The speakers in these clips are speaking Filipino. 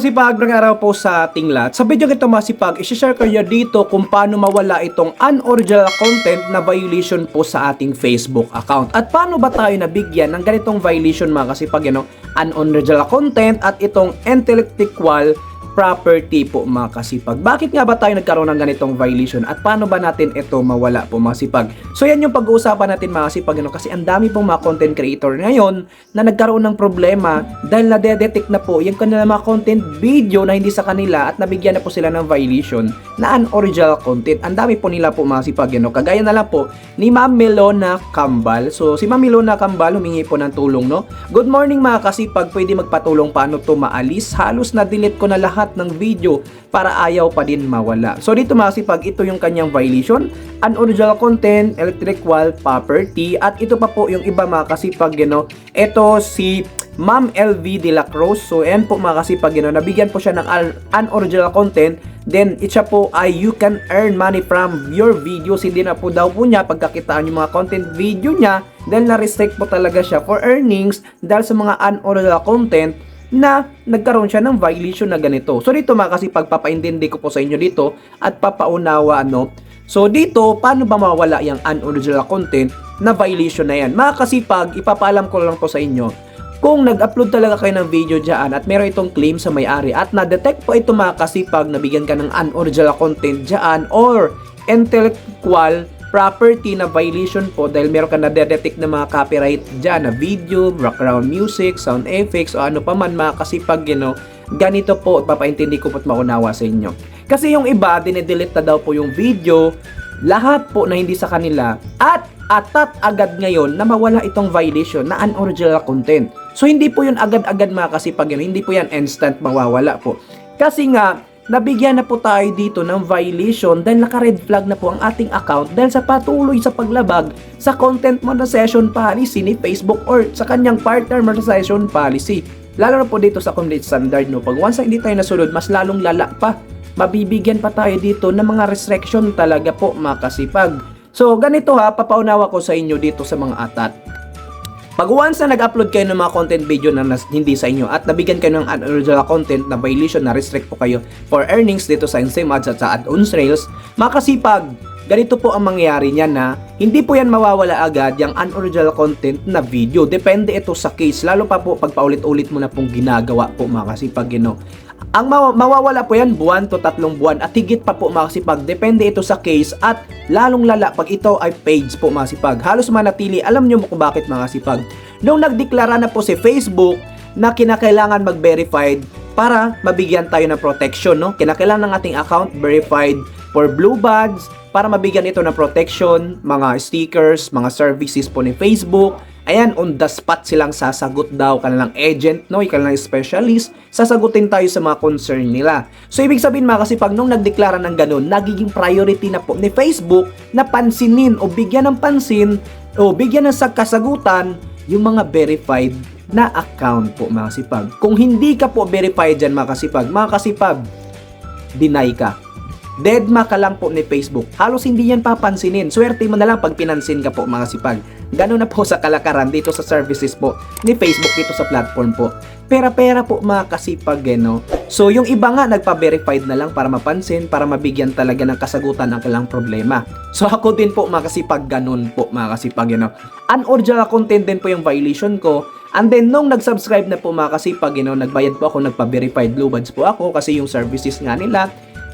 masipag, magandang araw po sa ating lahat. Sa video ito masipag, isi-share ko nyo dito kung paano mawala itong unoriginal content na violation po sa ating Facebook account. At paano ba tayo nabigyan ng ganitong violation mga kasipag, you know, unoriginal content at itong intellectual property po mga kasipag. Bakit nga ba tayo nagkaroon ng ganitong violation at paano ba natin ito mawala po mga kasipag? So yan yung pag-uusapan natin mga kasipag ano? kasi ang dami pong mga content creator ngayon na nagkaroon ng problema dahil na-detect na po yung kanilang mga content video na hindi sa kanila at nabigyan na po sila ng violation na unoriginal content. Ang dami po nila po mga kasipag ano? kagaya na lang po ni Ma'am Melona Kambal. So si Ma'am Melona Kambal humingi po ng tulong no. Good morning mga kasipag, pwede magpatulong paano to maalis? Halos na-delete ko na lahat ng video para ayaw pa din mawala. So dito mga kasipag, ito yung kanyang violation, unoriginal content, electrical property, at ito pa po yung iba mga kasipag, you know, ito si Ma'am LV de la Cruz. So ayan po mga kasipag, you know, nabigyan po siya ng un- unoriginal content, then itsa po ay you can earn money from your videos. Hindi na po daw po niya pagkakitaan yung mga content video niya, dahil na-restrict po talaga siya for earnings dahil sa mga unoriginal content na nagkaroon siya ng violation na ganito. So dito mga kasi pagpapaintindi ko po sa inyo dito at papaunawa ano. So dito, paano ba mawala yung unoriginal content na violation na yan? Mga kasipag, ipapaalam ko lang po sa inyo. Kung nag-upload talaga kayo ng video dyan at meron itong claim sa may-ari at na-detect po ito mga kasipag, nabigyan ka ng unoriginal content dyan or intellectual property na violation po dahil meron ka na detect na mga copyright dyan na video, background music, sound effects o ano pa man mga kasipag you know, ganito po papaintindi ko po't maunawa sa inyo. Kasi yung iba, dinedelete na daw po yung video, lahat po na hindi sa kanila at atat agad ngayon na mawala itong violation na unoriginal content. So hindi po yun agad-agad mga kasipag yun, hindi po yan instant mawawala po. Kasi nga, nabigyan na po tayo dito ng violation dahil naka-red flag na po ang ating account dahil sa patuloy sa paglabag sa content monetization policy ni Facebook or sa kanyang partner monetization policy. Lalo na po dito sa community standard no. Pag once hindi tayo nasunod, mas lalong lala pa. Mabibigyan pa tayo dito ng mga restriction talaga po mga kasipag. So ganito ha, papaunawa ko sa inyo dito sa mga atat. Pag once na nag-upload kayo ng mga content video na hindi sa inyo at nabigyan kayo ng unoriginal content na violation na restrict po kayo for earnings dito sa Insame Ads at sa add-ons rails, makasipag, ganito po ang mangyayari niyan na hindi po yan mawawala agad yung unoriginal content na video. Depende ito sa case, lalo pa po pag paulit-ulit mo na pong ginagawa po mga kasipag. Ang maw- mawawala po yan buwan to tatlong buwan at higit pa po mga kasipag. Depende ito sa case at lalong lala pag ito ay page po mga kasipag. Halos manatili, alam nyo mo kung bakit mga kasipag. Nung nagdeklara na po si Facebook na kinakailangan mag-verified para mabigyan tayo ng protection, no? Kinakailangan ng ating account verified for blue badge para mabigyan ito ng protection, mga stickers, mga services po ni Facebook. Ayan, on the spot silang sasagot daw kanilang agent, no, kanilang specialist, sasagutin tayo sa mga concern nila. So, ibig sabihin mga kasi pag nung nagdeklara ng ganun, nagiging priority na po ni Facebook na pansinin o bigyan ng pansin o bigyan ng sa kasagutan yung mga verified na account po mga kasipag. Kung hindi ka po verified dyan mga kasipag, mga kasipag, deny ka. Deadma ka lang po ni Facebook. Halos hindi yan papansinin. Swerte mo na lang pag pinansin ka po mga sipag. Ganun na po sa kalakaran dito sa services po ni Facebook dito sa platform po. Pera-pera po mga kasipag eh, no? So yung iba nga nagpa-verified na lang para mapansin, para mabigyan talaga ng kasagutan ang kailang problema. So ako din po mga kasipag, ganun po mga kasipag, you know? Unoriginal content din po yung violation ko. And then nung nag-subscribe na po mga kasipag, you know, nagbayad po ako, nagpa-verified blue badge po ako kasi yung services nga nila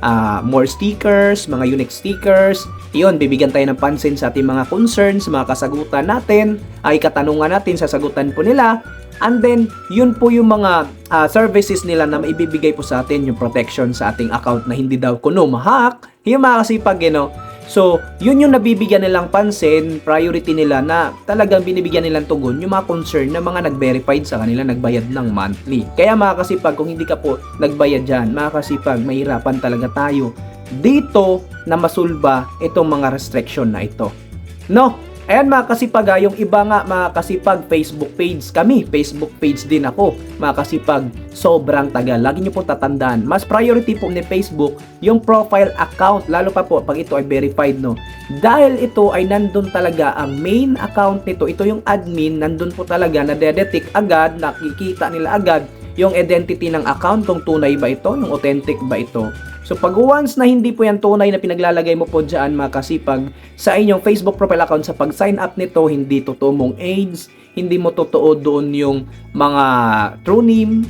ah, more stickers, mga unique stickers. Iyon, bibigyan tayo ng pansin sa ating mga concerns, mga kasagutan natin, ay katanungan natin, sasagutan po nila. And then, yun po yung mga ah, services nila na maibibigay po sa atin, yung protection sa ating account na hindi daw kuno mahack. Yung mga kasipag, you know, So, yun yung nabibigyan nilang pansin, priority nila na talagang binibigyan nilang tugon yung mga concern na mga nag-verified sa kanila, nagbayad ng monthly. Kaya mga kasipag, kung hindi ka po nagbayad dyan, mga kasipag, mahirapan talaga tayo dito na masulba itong mga restriction na ito. No? Ayan mga kasipag, ah, yung iba nga mga kasipag, Facebook page kami, Facebook page din ako, mga kasipag, sobrang tagal. Lagi nyo po tatandaan, mas priority po ni Facebook yung profile account, lalo pa po pag ito ay verified, no? Dahil ito ay nandun talaga ang main account nito, ito yung admin, nandun po talaga na detect agad, nakikita nila agad yung identity ng account kung tunay ba ito, yung authentic ba ito. So pag once na hindi po yan tunay na pinaglalagay mo po dyan mga kasipag sa inyong Facebook profile account sa pag sign up nito, hindi totoo mong age, hindi mo totoo doon yung mga true name,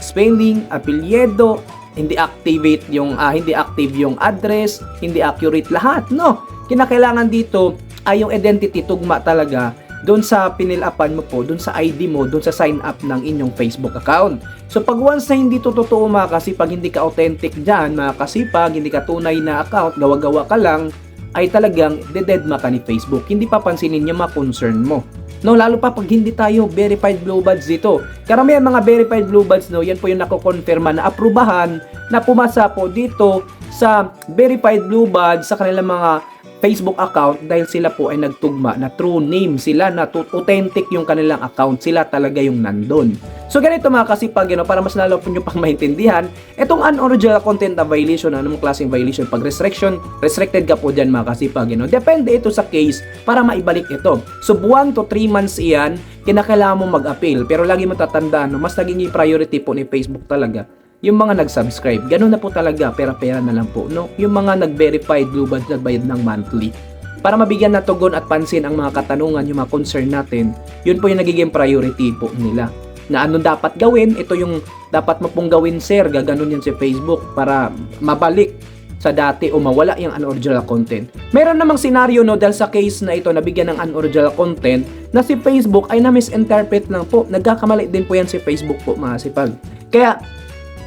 spelling, apelyido, hindi activate yung ah, hindi active yung address, hindi accurate lahat, no? Kinakailangan dito ay yung identity tugma talaga doon sa pinilapan mo po, doon sa ID mo, doon sa sign up ng inyong Facebook account. So pag once na hindi to totoo mga kasipag, hindi ka authentic dyan, mga kasipag, hindi ka tunay na account, gawa-gawa ka lang, ay talagang dededma ka ni Facebook. Hindi papansinin niya mga concern mo. No, lalo pa pag hindi tayo verified blue badge dito. Karamihan mga verified blue badge no, yan po yung nako-confirma na aprubahan na pumasa po dito sa verified blue badge sa kanilang mga Facebook account dahil sila po ay nagtugma na true name. Sila na authentic yung kanilang account. Sila talaga yung nandun. So ganito mga kasipag you know, para mas lalo po nyo pang maintindihan itong unoriginal content na violation anong klaseng violation? Pag restriction restricted ka po dyan mga kasipag you know. depende ito sa case para maibalik ito. So 1 to 3 months iyan kinakailangan mo mag-appeal. Pero lagi mo tatandaan no, mas naging priority po ni Facebook talaga yung mga nag-subscribe, ganun na po talaga, pera-pera na lang po, no? Yung mga nag-verified blue badge nagbayad ng monthly. Para mabigyan na tugon at pansin ang mga katanungan, yung mga concern natin, yun po yung nagiging priority po nila. Na ano dapat gawin, ito yung dapat mo pong gawin sir, gaganon yan si Facebook para mabalik sa dati o mawala yung unoriginal content. Meron namang senaryo no dahil sa case na ito nabigyan ng unoriginal content na si Facebook ay na-misinterpret lang po. Nagkakamali din po yan si Facebook po mga sipag. Kaya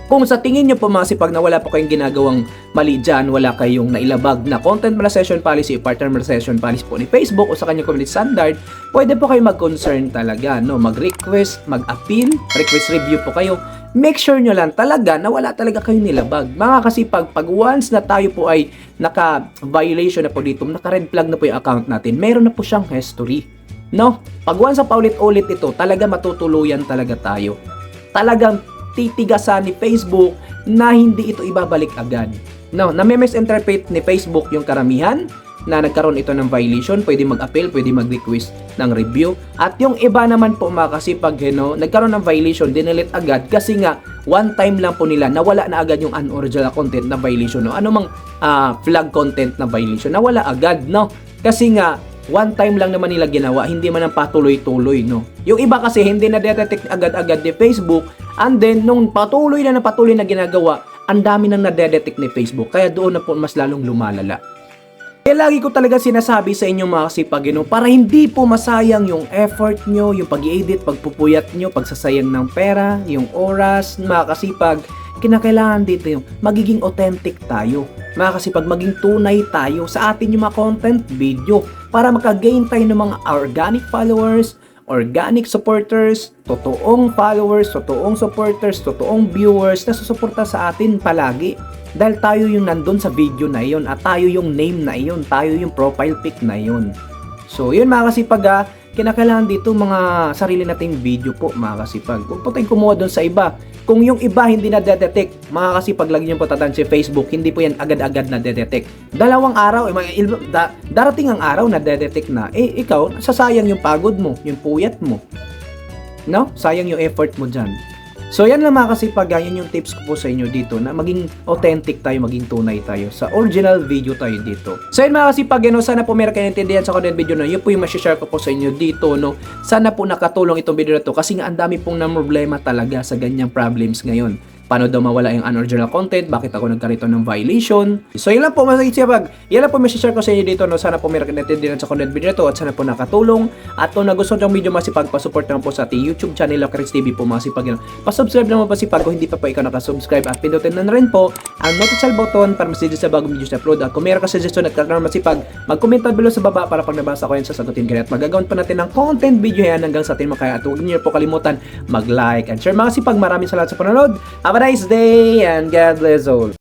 kung sa tingin nyo po mga sipag na wala po kayong ginagawang mali dyan, wala kayong nailabag na content molestation policy partner molestation policy po ni Facebook o sa kanyang community standard, pwede po kayo mag-concern talaga, no? Mag-request, mag-appeal, request review po kayo. Make sure nyo lang talaga na wala talaga kayong nilabag. Mga kasipag, pag once na tayo po ay naka-violation na po dito, naka-red flag na po yung account natin, meron na po siyang history. No? Pag once na paulit-ulit ito, talaga matutuluyan talaga tayo. Talagang titigasan ni Facebook na hindi ito ibabalik agad. No, na misinterpret ni Facebook yung karamihan na nagkaroon ito ng violation, pwede mag-appeal, pwede mag-request ng review. At yung iba naman po mga kasipag, no, nagkaroon ng violation, dinilit agad kasi nga one time lang po nila nawala na agad yung unoriginal content na violation. No? Ano mang ah, flag content na violation, nawala agad. No? Kasi nga one time lang naman nila ginawa, hindi man ang patuloy-tuloy, no? Yung iba kasi hindi na detect agad-agad ni Facebook, and then nung patuloy na na patuloy na ginagawa, ang dami nang nadedetect ni Facebook, kaya doon na po mas lalong lumalala. Kaya lagi ko talaga sinasabi sa inyo mga kasipag, no, para hindi po masayang yung effort nyo, yung pag edit pagpupuyat nyo, pagsasayang ng pera, yung oras, mga kasipag, kinakailangan dito yung magiging authentic tayo. Mga kasipag, maging tunay tayo sa atin yung mga content, video, para makagain tayo ng mga organic followers, organic supporters, totoong followers, totoong supporters, totoong viewers na susuporta sa atin palagi. Dahil tayo yung nandun sa video na iyon at tayo yung name na iyon, tayo yung profile pic na iyon. So, yun mga kasipag ah, kinakailangan dito mga sarili nating video po mga kasipag. Huwag po tayong kumuha doon sa iba. Kung yung iba hindi na detect, mga kasipag lagi nyo po tatandaan si Facebook, hindi po yan agad-agad na detect. Dalawang araw, eh, mga da- darating ang araw na detect na, eh ikaw, sasayang yung pagod mo, yung puyat mo. No? Sayang yung effort mo dyan. So yan lang mga kasipag, yan yung tips ko po sa inyo dito na maging authentic tayo, maging tunay tayo sa original video tayo dito. So yan mga kasipag, ano, sana po meron kayong intindihan sa content video na yun po yung share ko po sa inyo dito. No? Sana po nakatulong itong video na to kasi nga ang dami pong na problema talaga sa ganyang problems ngayon. Paano daw mawala yung unoriginal content? Bakit ako nagkarito ng violation? So yun lang po mga kasipag. Yan lang po may share ko sa inyo dito. No? Sana po meron kayong intindihan sa content video to at sana po nakatulong. At kung nagustuhan yung video masipag, pasupport naman po sa ating YouTube channel Chris TV po masipag. Yun. Pasubscribe naman po masipag kung hindi pa po ikaw nakasubscribe at pindutin na, rin po ang notification button para mas sa bagong videos na upload. At kung meron ka suggestion at karoon masipag, mag-comment below sa baba para pag nabasa ko yan sasagutin ka at magagawin pa natin ng content video yan hanggang sa atin makaya. At huwag niyo po kalimutan mag-like and share. Mga sipag, maraming salamat sa panonood. Have a nice day and God bless all.